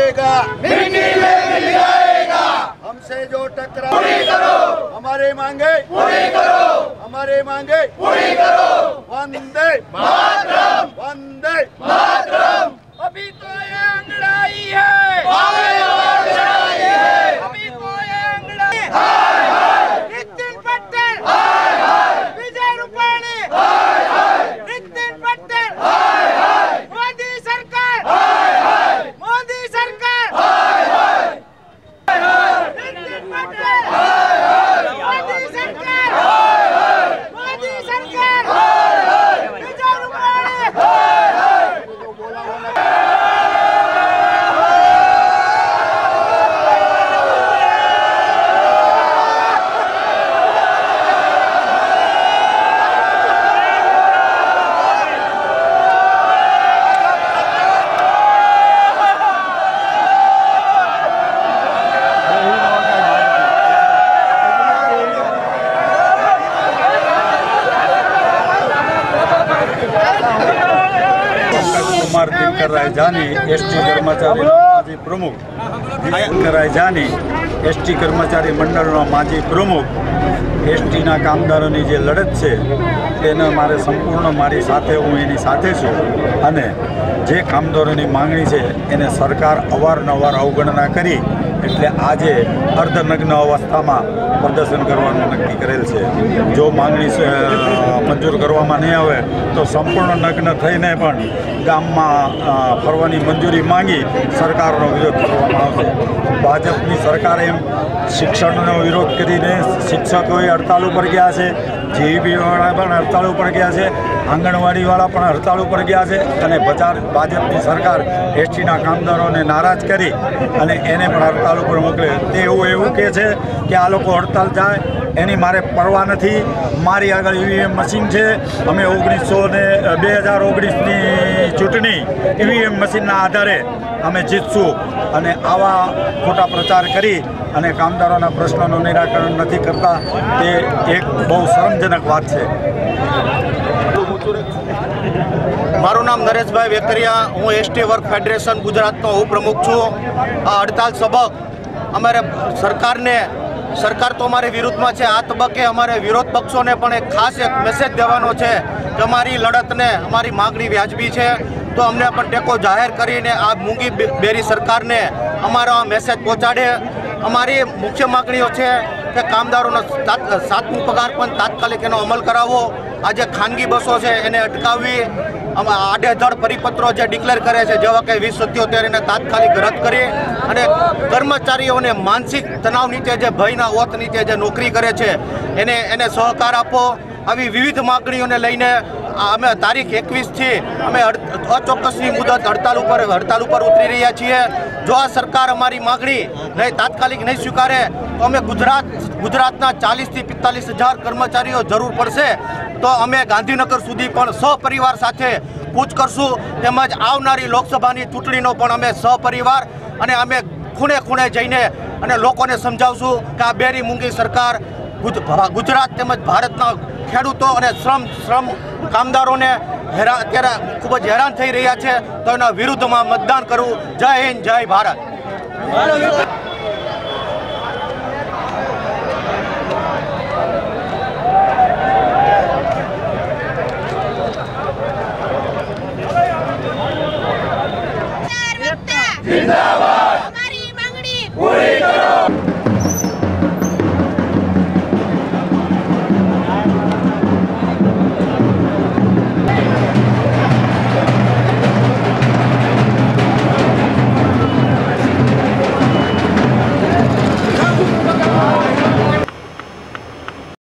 टकराएगा मिट्टी में मिल जाएगा हमसे जो टकरा पूरी करो हमारे मांगे पूरी करो हमारे मांगे पूरी करो वंदे मातरम वंदे मातरम કુમાર દિનકરરાય જાની, એસટી કર્મચારી, માજી પ્રમુખ. દિનકરરાય જાની, એસટી કર્મચારી મંડળનો માજી પ્રમુખ. એસટીના કામદારોની જે લડત છે, તેને મારે સંપૂર્ણ મારી સાથે હું એની સાથે છું. અને જે કામદારોની માંગણી છે, એને સરકાર અવારનવાર અવગણના કરી એટલે આજે અર્ધનગ્ન અવસ્થામાં પ્રદર્શન કરવાનું નક્કી કરેલ છે. જો માંગણી મંજૂર કરવામાં નહીં આવે, તો સંપૂર્ણ નગ્ન થઈને પણ ગામમાં ફરવાની મંજૂરી માંગી સરકારનો વિરોધ કરવામાં આવશે. ભાજપની સરકારે એમ શિક્ષણનો વિરોધ કરીને શિક્ષકોએ હડતાલ ઉપર ગયા છે જીઈબીવાળા પણ હડતાલ ઉપર ગયા છે આંગણવાડીવાળા પણ હડતાળ ઉપર ગયા છે અને બજાર ભાજપની સરકાર એસટીના કામદારોને નારાજ કરી અને એને પણ હડતાળ ઉપર મોકલે. તે એવું એવું કહે છે કે આ લોકો હડતાળ જાય એની મારે પરવા નથી. મારી આગળ ઈવીએમ મશીન છે. અમે ઓગણીસો ને બે હજાર ઓગણીસની ચૂંટણી ઈવીએમ મશીનના આધારે અમે જીતશું અને આવા ખોટા પ્રચાર કરી અને કામદારોના પ્રશ્નોનું નિરાકરણ નથી કરતા, તે એક બહુ શરમજનક વાત છે. મારું નામ નરેશભાઈ વેકરિયા, હું એસટી વર્ક ફેડરેશન ગુજરાતનો ઉપપ્રમુખ છું. આ હડતાલ સબક અમારે સરકારને સરકાર તો અમારી વિરુદ્ધમાં છે. આ તબક્કે અમારે વિરોધ પક્ષોને પણ એક ખાસ એક મેસેજ દેવાનો છે કે અમારી લડતને, અમારી માગણી વ્યાજબી છે. તો અમને પણ ટેકો જાહેર કરીને આ મૂંગી બેરી સરકારને અમારો આ મેસેજ પહોંચાડે. અમારી મુખ્ય માગણીઓ છે કે કામદારોનો સાતમું પગાર પણ તાત્કાલિક એનો અમલ કરાવવો. આજે ખાનગી બસો છે એને અટકાવવી. આડેધડ પરિપત્રો જે ડિક્લેર કરે છે, જેવા કે વીસ સત્યોતેર એને તાત્કાલિક રદ કરી અને કર્મચારીઓને માનસિક તણાવ નીચે જે ભયના ઓત નીચે જે નોકરી કરે છે, એને એને સહકાર આપો. આવી વિવિધ માગણીઓને લઈને અમે તારીખ એકવીસથી અમે અચોક્કસની મુદત હડતાલ ઉપર હડતાલ ઉપર ઉતરી રહ્યા છીએ. જો આ સરકાર અમારી માગણી નહીં, તાત્કાલિક નહીં સ્વીકારે, તો અમે ગુજરાત, ગુજરાતના ચાલીસથી પિસ્તાલીસ હજાર કર્મચારીઓ જરૂર પડશે. તો અમે ગાંધીનગર સુધી પણ સહપરિવાર સાથે કૂચ કરશું. તેમજ આવનારી લોકસભાની ચૂંટણીનો પણ અમે સહપરિવાર અને અમે ખૂણે ખૂણે જઈને અને લોકોને સમજાવશું કે આ બેરી મૂંગી સરકાર ગુજ- ગુજરાત તેમજ ભારતના ખેડૂતો અને શ્રમ શ્રમ કામદારોને હેરા, અત્યારે ખૂબ જ હેરાન થઈ રહ્યા છે. તો એના વિરુદ્ધમાં મતદાન કરવું. જય હિન્દ, જય ભારત.